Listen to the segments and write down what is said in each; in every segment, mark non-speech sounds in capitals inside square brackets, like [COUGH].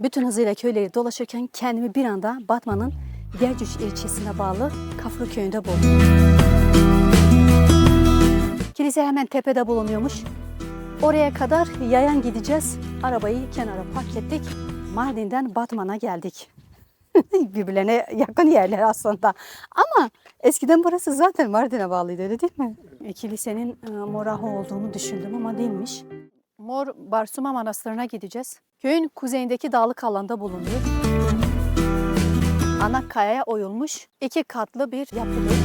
Bütün hızıyla köyleri dolaşırken kendimi bir anda Batman'ın Gercüş ilçesine bağlı Kaflı köyünde buldum. Kilise hemen tepede bulunuyormuş. Oraya kadar yayan gideceğiz. Arabayı kenara park ettik. Mardin'den Batman'a geldik. [LAUGHS] Birbirlerine yakın yerler aslında. Ama eskiden burası zaten Mardin'e bağlıydı öyle değil mi? E, Kilisenin e, Moraho olduğunu düşündüm ama değilmiş. Mor Barsuma Manastırı'na gideceğiz. Köyün kuzeyindeki dağlık alanda bulunuyor. Ana kayaya oyulmuş iki katlı bir yapıdır.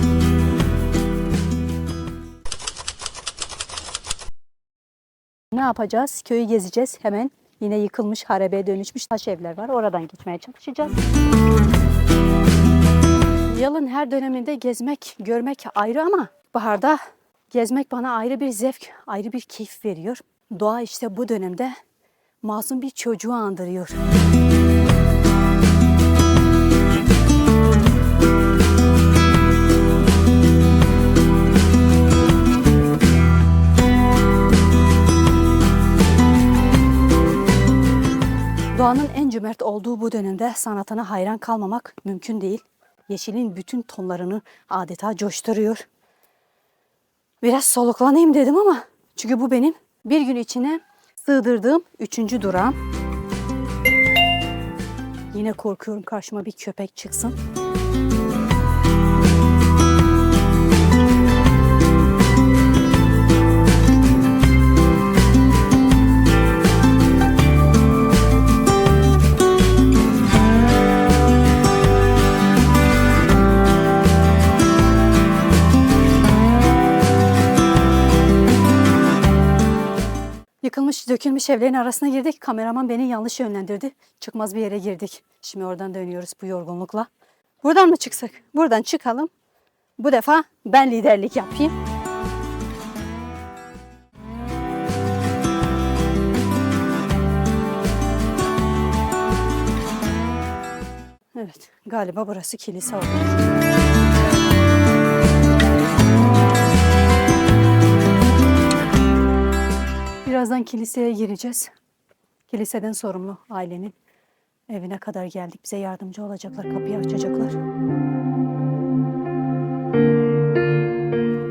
Ne yapacağız? Köyü gezeceğiz hemen. Yine yıkılmış, harabeye dönüşmüş taş evler var. Oradan gitmeye çalışacağız. Yılın her döneminde gezmek, görmek ayrı ama baharda gezmek bana ayrı bir zevk, ayrı bir keyif veriyor. Doğa işte bu dönemde masum bir çocuğu andırıyor. Doğanın en cömert olduğu bu dönemde sanatına hayran kalmamak mümkün değil. Yeşilin bütün tonlarını adeta coşturuyor. Biraz soluklanayım dedim ama çünkü bu benim bir gün içine sığdırdığım üçüncü durağım. Yine korkuyorum karşıma bir köpek çıksın. Yıkılmış, dökülmüş evlerin arasına girdik. Kameraman beni yanlış yönlendirdi. Çıkmaz bir yere girdik. Şimdi oradan dönüyoruz bu yorgunlukla. Buradan mı çıksak? Buradan çıkalım. Bu defa ben liderlik yapayım. Evet, galiba burası kilise oldu. Birazdan kiliseye gireceğiz. Kiliseden sorumlu ailenin evine kadar geldik. Bize yardımcı olacaklar, kapıyı açacaklar.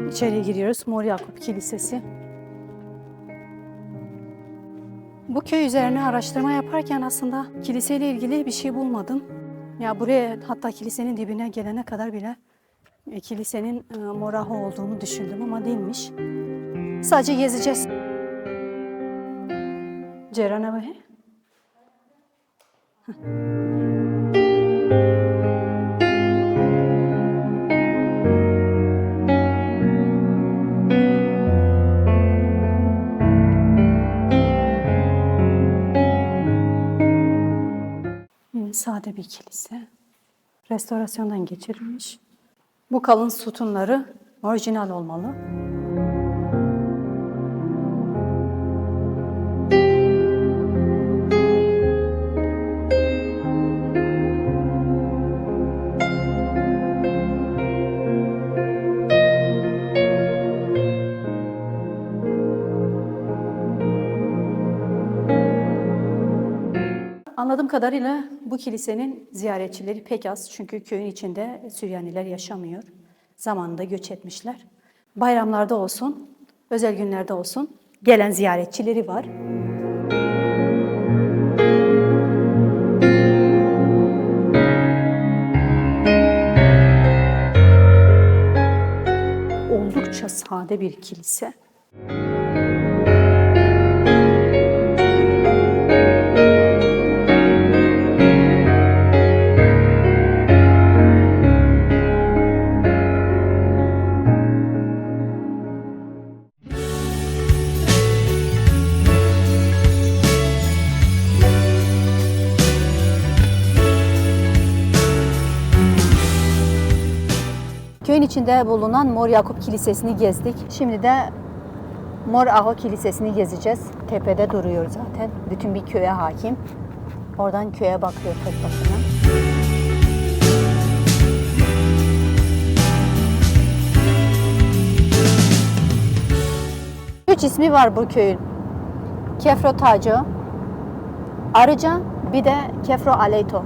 İçeriye giriyoruz. Mor Yakup Kilisesi. Bu köy üzerine araştırma yaparken aslında kiliseyle ilgili bir şey bulmadım. Ya buraya hatta kilisenin dibine gelene kadar bile e, kilisenin e, Moraho olduğunu düşündüm ama değilmiş. Sadece gezeceğiz. Ceren abi. Yine sade bir kilise. Restorasyondan geçirilmiş. Bu kalın sütunları orijinal olmalı. Anladığım kadarıyla bu kilisenin ziyaretçileri pek az. Çünkü köyün içinde Süryaniler yaşamıyor. Zamanında göç etmişler. Bayramlarda olsun, özel günlerde olsun gelen ziyaretçileri var. Oldukça sade bir kilise. Köyün içinde bulunan Mor Yakup Kilisesi'ni gezdik. Şimdi de Mor Aho Kilisesi'ni gezeceğiz. Tepede duruyor zaten. Bütün bir köye hakim. Oradan köye bakıyor tek. Üç ismi var bu köyün. Kefro Tacı, Arıca, Bir de Kefro Aleyto.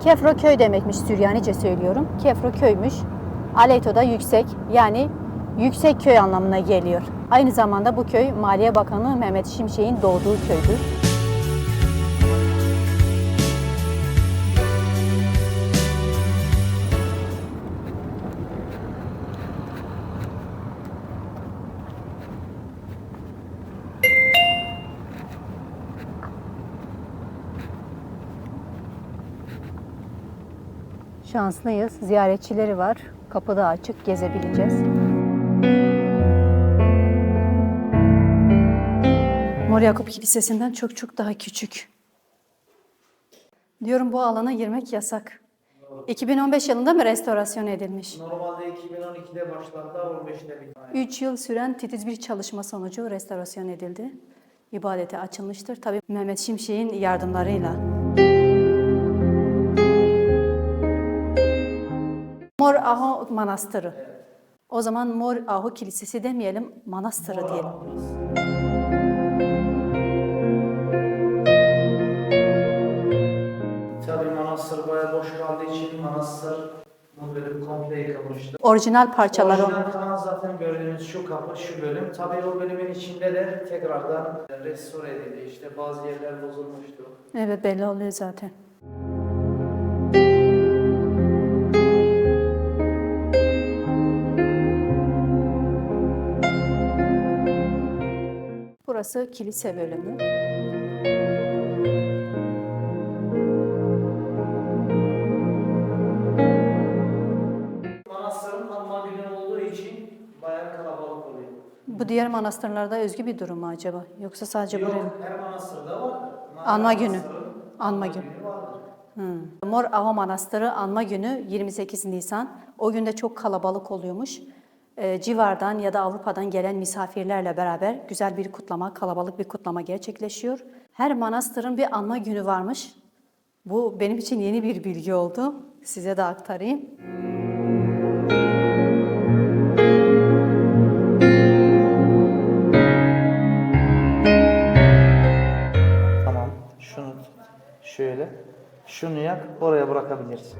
Kefro köy demekmiş Süryanice söylüyorum. Kefro köymüş. Aleyto da yüksek yani yüksek köy anlamına geliyor. Aynı zamanda bu köy Maliye Bakanı Mehmet Şimşek'in doğduğu köydür. Şanslıyız. Ziyaretçileri var. Kapı da açık. Gezebileceğiz. Mor Yakup Kilisesi'nden çok çok daha küçük. Diyorum bu alana girmek yasak. 2015 yılında mı restorasyon edilmiş? Normalde 2012'de başlandı, 15'te bitti. 3 yıl süren titiz bir çalışma sonucu restorasyon edildi. İbadete açılmıştır. Tabii Mehmet Şimşek'in yardımlarıyla. Mor Aho Manastırı. O zaman Mor Aho Kilisesi demeyelim, manastırı diyelim. Tabii manastır bayağı boş kaldığı için manastır bu bölüm komple yıkılmıştı. Orijinal parçaları. Orijinal kalan zaten gördüğünüz şu kapı, şu bölüm. Tabii o bölümün içinde de tekrardan restore edildi. İşte bazı yerler bozulmuştu. Evet belli oluyor zaten. Burası kilise bölümü. Manastırın anma günü olduğu için bayağı kalabalık oluyor. Bu diğer manastırlarda özgü bir durum mu acaba? Yoksa sadece buraya mı? Yok, her manastırda vardır. Anma günü. Manastırın Anma günü. vardır. Hmm. Mor Aho Manastırı anma günü 28 Nisan. O günde çok kalabalık oluyormuş. Ee, civardan ya da Avrupa'dan gelen misafirlerle beraber güzel bir kutlama, kalabalık bir kutlama gerçekleşiyor. Her manastırın bir anma günü varmış. Bu benim için yeni bir bilgi oldu. Size de aktarayım. Tamam. Şunu şöyle. Şunu yak, oraya bırakabilirsin.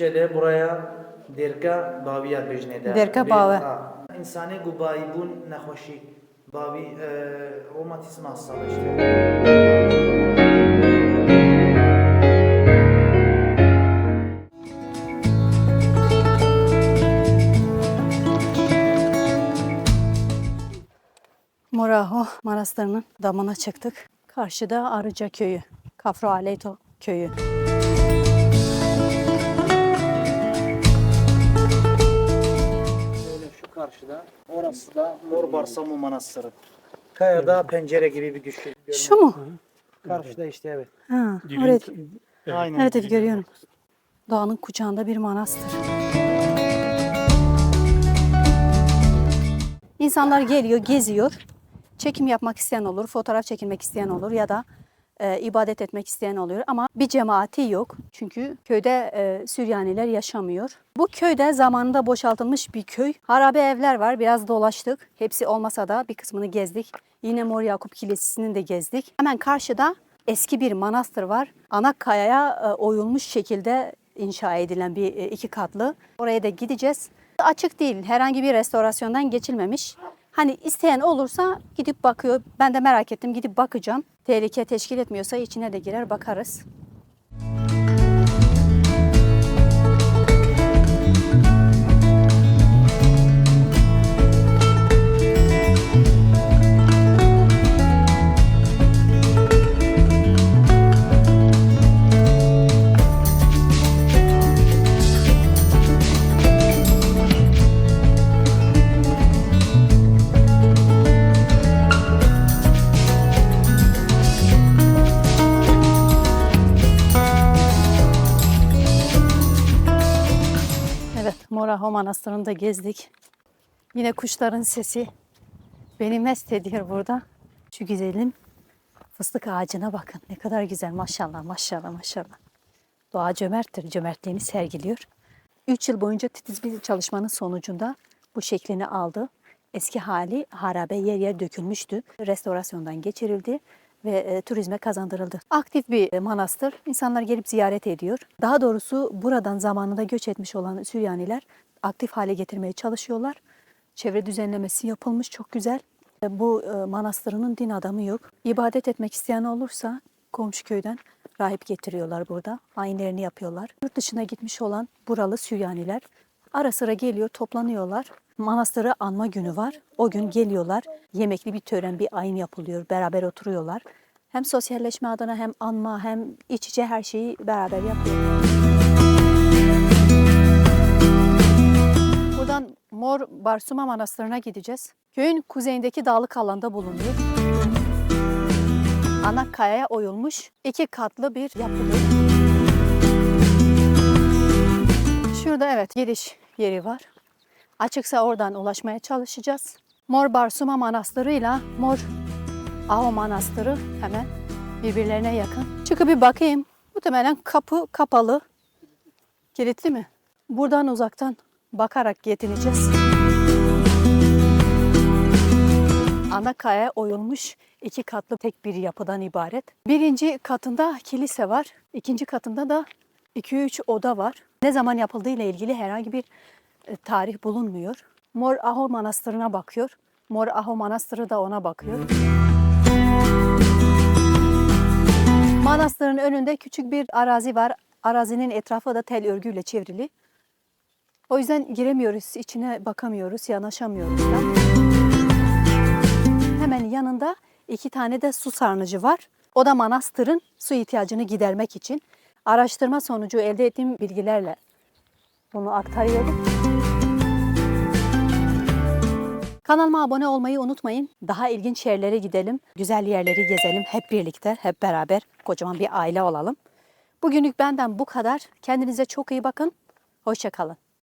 E, Kürtçe'de buraya derga baviyat bejnede. Dergah bavi. İnsani gubayibun nehoşi. Bavi e, romatizm hastalığı işte. Mor Aho Manastırı'nın damına çıktık. Karşıda Arıca Köyü, Kafro Aleyto Köyü. Karşıda. Orası da Mor Barsamu Manastırı. Kayada pencere gibi bir güç. Şu mu? Karşıda işte evet. Ha, oraya. Aynen. Evet evet görüyorum. Dağın kucağında bir manastır. İnsanlar geliyor, geziyor. Çekim yapmak isteyen olur, fotoğraf çekilmek isteyen olur ya da e, ibadet etmek isteyen oluyor. Ama bir cemaati yok. Çünkü köyde e, Süryaniler yaşamıyor. Bu köyde zamanında boşaltılmış bir köy. Harabe evler var. Biraz dolaştık. Hepsi olmasa da bir kısmını gezdik. Yine Mor Yakup Kilisesi'ni de gezdik. Hemen karşıda eski bir manastır var. Ana kayaya e, oyulmuş şekilde inşa edilen bir e, iki katlı. Oraya da gideceğiz. Açık değil. Herhangi bir restorasyondan geçilmemiş. Hani isteyen olursa gidip bakıyor. Ben de merak ettim. Gidip bakacağım. Tehlike teşkil etmiyorsa içine de girer bakarız. Evet, Moraho Manastırı'nı da gezdik. Yine kuşların sesi beni mest ediyor burada. Şu güzelim fıstık ağacına bakın. Ne kadar güzel maşallah maşallah maşallah. Doğa cömerttir, cömertliğini sergiliyor. 3 yıl boyunca titiz bir çalışmanın sonucunda bu şeklini aldı. Eski hali harabe yer yer dökülmüştü. Restorasyondan geçirildi ve e, turizme kazandırıldı. Aktif bir e, manastır. İnsanlar gelip ziyaret ediyor. Daha doğrusu buradan zamanında göç etmiş olan Süryaniler aktif hale getirmeye çalışıyorlar. Çevre düzenlemesi yapılmış çok güzel. E, Bu e, manastırının din adamı yok. İbadet etmek isteyen olursa komşu köyden rahip getiriyorlar burada. Ayinlerini yapıyorlar. Yurt dışına gitmiş olan buralı Süryaniler ara sıra geliyor, toplanıyorlar. Manastırı anma günü var. O gün geliyorlar. Yemekli bir tören, bir ayin yapılıyor. Beraber oturuyorlar. Hem sosyalleşme adına hem anma hem iç içe her şeyi beraber yapıyorlar. Mor Barsuma Manastırı'na gideceğiz. Köyün kuzeyindeki dağlık alanda bulunuyor. Ana kayaya oyulmuş iki katlı bir yapıdır. Şurada evet giriş yeri var. Açıksa oradan ulaşmaya çalışacağız. Mor Barsuma Manastırı ile Mor Aho Manastırı hemen birbirlerine yakın. Çıkıp bir bakayım. Muhtemelen kapı kapalı. Kilitli mi? Buradan uzaktan bakarak yetineceğiz. Ana kaya oyulmuş iki katlı tek bir yapıdan ibaret. Birinci katında kilise var. ikinci katında da 2-3 oda var. Ne zaman yapıldığı ile ilgili herhangi bir e, tarih bulunmuyor. Mor Aho Manastırı'na bakıyor. Mor Aho Manastırı da ona bakıyor. Manastırın önünde küçük bir arazi var. Arazinin etrafı da tel örgüyle çevrili. O yüzden giremiyoruz, içine bakamıyoruz, yanaşamıyoruz da. Hemen yanında iki tane de su sarnıcı var. O da manastırın su ihtiyacını gidermek için. Araştırma sonucu elde ettiğim bilgilerle bunu aktarıyorum. Kanalıma abone olmayı unutmayın. Daha ilginç yerlere gidelim. Güzel yerleri gezelim hep birlikte, hep beraber. Kocaman bir aile olalım. Bugünlük benden bu kadar. Kendinize çok iyi bakın. Hoşçakalın.